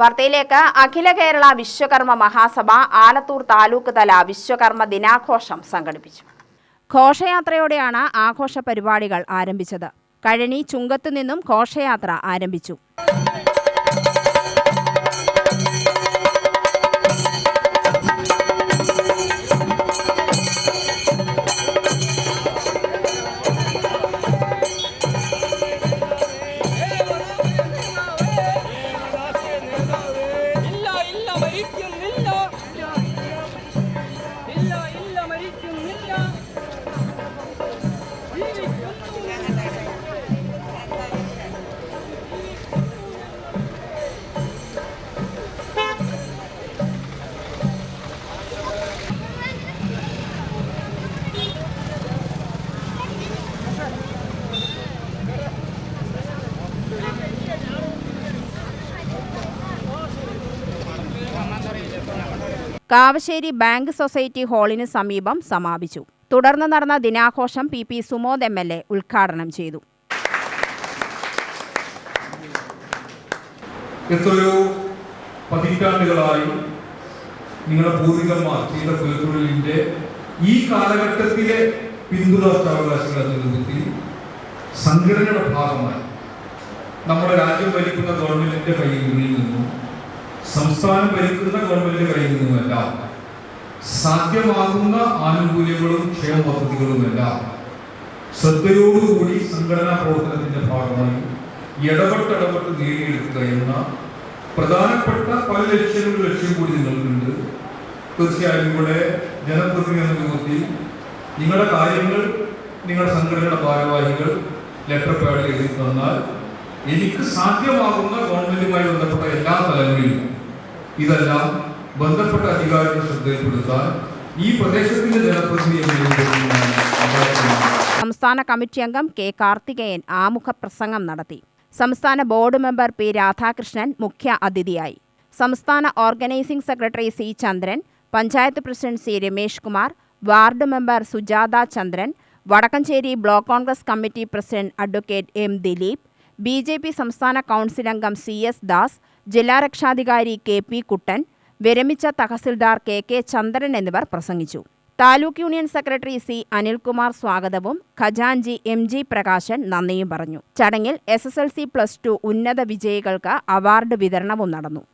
വാർത്തയിലേക്ക് അഖില കേരള വിശ്വകർമ്മ മഹാസഭ ആലത്തൂർ താലൂക്ക് തല വിശ്വകർമ്മ ദിനാഘോഷം സംഘടിപ്പിച്ചു. ഘോഷയാത്രയോടെയാണ് ആഘോഷ പരിപാടികൾ ആരംഭിച്ചത്. കഴനി ചുങ്കത്തു നിന്നും ഘോഷയാത്ര ആരംഭിച്ചു. കാവശ്ശേരി ബാങ്ക് സൊസൈറ്റി ഹാളിന് സമീപം സമാപിച്ചു. തുടർന്ന് നടന്ന ദിനാഘോഷം P P Sumod M L A ഉദ്ഘാടനം ചെയ്തു. എത്രയോ പതിറ്റാണ്ടുകളായി നിങ്ങളുടെ പൂർവികന്മാർ ചെയ്ത പുലത്തൊഴിലിന്റെ ഈ കാലഘട്ടത്തിലെ പിന്തുടർച്ചാവകാശങ്ങൾ എന്ന സംഘടനയുടെ ഭാഗമായി നമ്മുടെ രാജ്യം ഭരിക്കുന്ന ഗവൺമെന്റിന്റെ കയ്യിൽ നിന്നും സംസ്ഥാനം ഭരിക്കുന്ന ഗവൺമെന്റ് കയ്യിൽ നിന്നുമല്ല. സാധ്യമാകുന്ന ആനുകൂല്യങ്ങളും ക്ഷേമ പദ്ധതികളുമല്ല. ശ്രദ്ധയോടുകൂടി സംഘടനാ പ്രവർത്തനത്തിന്റെ ഭാഗമായി ഇടപെട്ടിടപെട്ട് നേടിയെടുക്കുക എന്ന പ്രധാനപ്പെട്ട പല ലക്ഷ്യങ്ങളും ലക്ഷ്യം കൂടി നിങ്ങൾക്കുണ്ട്. തീർച്ചയായും ഇവിടെ ജനപ്രതിനിധി നിങ്ങളുടെ കാര്യങ്ങൾ നിങ്ങളുടെ സംഘടനയുടെ ഭാരവാഹികൾ ലെറ്റർ പാഡിൽ എഴുതി തന്നാൽ എനിക്ക് സാധ്യമാകുന്ന ഗവൺമെന്റുമായി ബന്ധപ്പെട്ട എല്ലാ ഇതെല്ലാം ബന്ധപ്പെട്ട അധികാരികൾ ശ്രദ്ധയിൽപ്പെടുത്താൻ ഈ പ്രദേശത്തിന്റെ ജനപ്രതിനിധി. സംസ്ഥാന കമ്മിറ്റി അംഗം കെ കാർത്തികേയൻ ആമുഖ പ്രസംഗം നടത്തി സംസ്ഥാന ബോർഡ് മെമ്പർ പി രാധാകൃഷ്ണൻ മുഖ്യ അതിഥിയായി സംസ്ഥാന organising secretary C Chandran panchayat president C Ramesh Kumar ward member Sujatha Chandran Vadakkencherry block Congress committee president advocate M Dileep B J P സംസ്ഥാന കൗൺസിൽ അംഗം സി എസ് ദാസ് ജില്ലാ രക്ഷാധികാരി കെ പി കുട്ടൻ വിരമിച്ച തഹസിൽദാർ K K Chandran എന്നിവർ പ്രസംഗിച്ചു. Taluk union secretary C Anilkumar സ്വാഗതവും ഖജാൻജി എം ജി പ്രകാശൻ നന്ദിയും പറഞ്ഞു. ചടങ്ങിൽ S S L C plus two ഉന്നത വിജയികൾക്ക് അവാർഡ് വിതരണവും നടന്നു.